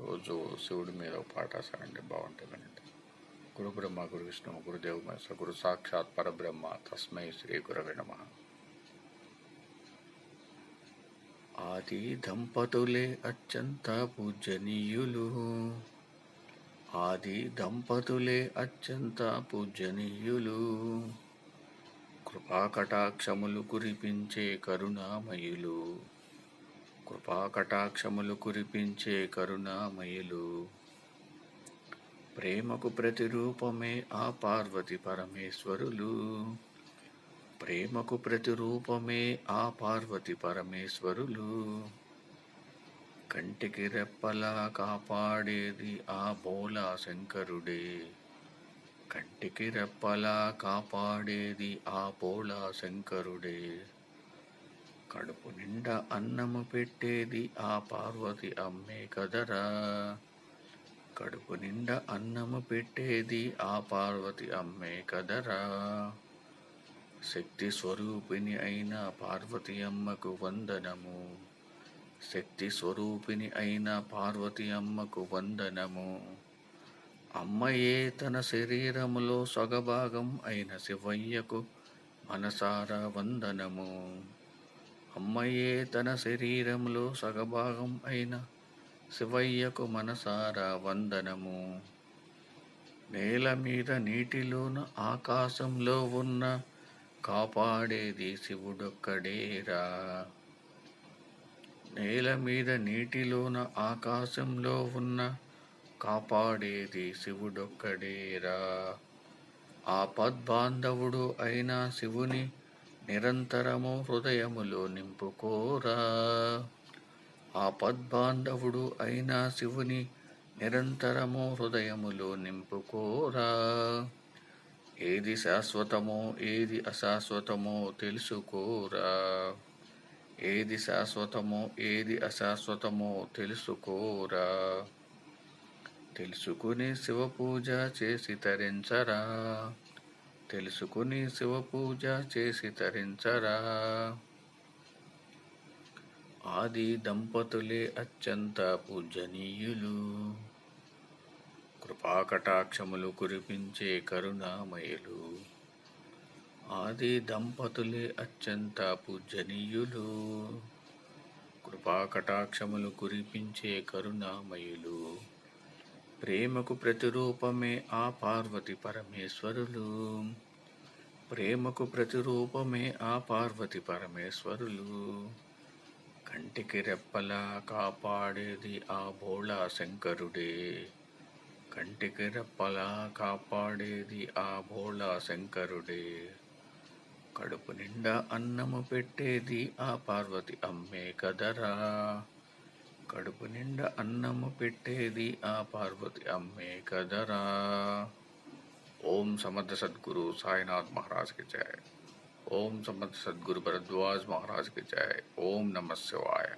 రోజు శివుడి మీద ఒక పాట రాశానండి బాగుంటుంది గురు బ్రహ్మ గురు విష్ణు గురుదేవ్ మహేశ్వర గురు సాక్షాత్ పరబ్రహ్మ తస్మై శ్రీ గురవే నమ. ఆది దంపతులే అత్యంత పూజనీయులు. ఆది దంపతులే అత్యంత పూజనీయులు. కృపాకటాక్షములు కురిపించే కరుణామయులు. కృపాకటాక్షములు కురిపించే కరుణామయులు. ప్రేమకు ప్రతిరూపమే ఆ పార్వతి పరమేశ్వరులు. ప్రేమకు ప్రతిరూపమే ఆ పార్వతి పరమేశ్వరులు. కంటికి రెప్పలా కాపాడేది ఆ బోలా శంకరుడే. కంటికి రెప్పలా కాపాడేది ఆ పోలా శంకరుడే. కడుపు నిండా అన్నము పెట్టేది ఆ పార్వతి అమ్మే కదరా. కడుపు నిండా అన్నము పెట్టేది ఆ పార్వతి అమ్మే కదరా. శక్తి స్వరూపిణి అయిన పార్వతి అమ్మకు వందనము. శక్తి స్వరూపిణి అయిన పార్వతి అమ్మకు వందనము. అమ్మయే తన శరీరములో సగభాగం అయిన శివయ్యకు మనసారా వందనము. అమ్మయే తన శరీరంలో సగభాగం అయిన శివయ్యకు మనసారా వందనము. నేల మీద నీటిలోన ఆకాశంలో ఉన్న కాపాడేది శివుడొక్కడేరా. నేల మీద నీటిలోన ఆకాశంలో ఉన్న కాపాడేది శివుడొక్కడేరా. ఆపద్బాంధవుడు అయిన శివుని నిరంతరము హృదయములో నింపుకోరా. ఆపద్బాంధవుడు అయిన శివుని నిరంతరము హృదయములో నింపుకోరా. ఏది శాశ్వతమో ఏది అశాశ్వతమో తెలుసుకోరా. ఏది శాశ్వతమో ఏది అశాశ్వతమో తెలుసుకోరా. తెలుసుకుని శివ పూజ చేసి తరించరా. తెలుసుకుని శివ పూజ చేసి తరించరా. ఆది దంపతులే అత్యంత పూజనీయులు. కృపాకటాక్షములు కురిపించే కరుణామయులు. ఆది దంపతులే అత్యంత పూజనీయులు. కృపాకటాక్షములు కురిపించే కరుణామయులు. ప్రేమకు ప్రతిరూపమే ఆ పార్వతి పరమేశ్వరులు. ప్రేమకు ప్రతిరూపమే ఆ పార్వతి పరమేశ్వరులు. కంటికి రెప్పలా కాపాడేది ఆ భోళా శంకరుడే. కంటికి రెప్పలా కాపాడేది ఆ భోళా శంకరుడే. కడుపు నిండా అన్నము పెట్టేది ఆ పార్వతి అమ్మే కదరా. కడుపు నిండా అన్నము పెట్టేది ఆ పార్వతి అమ్మే కదరా ఓం సమర్థ సద్గురు సాయినాథ్ మహారాజ్ కి జయ ఓం సమర్థ సద్గురు భరద్వాజ్ మహారాజ్ కి జయ ఓం నమ శివాయ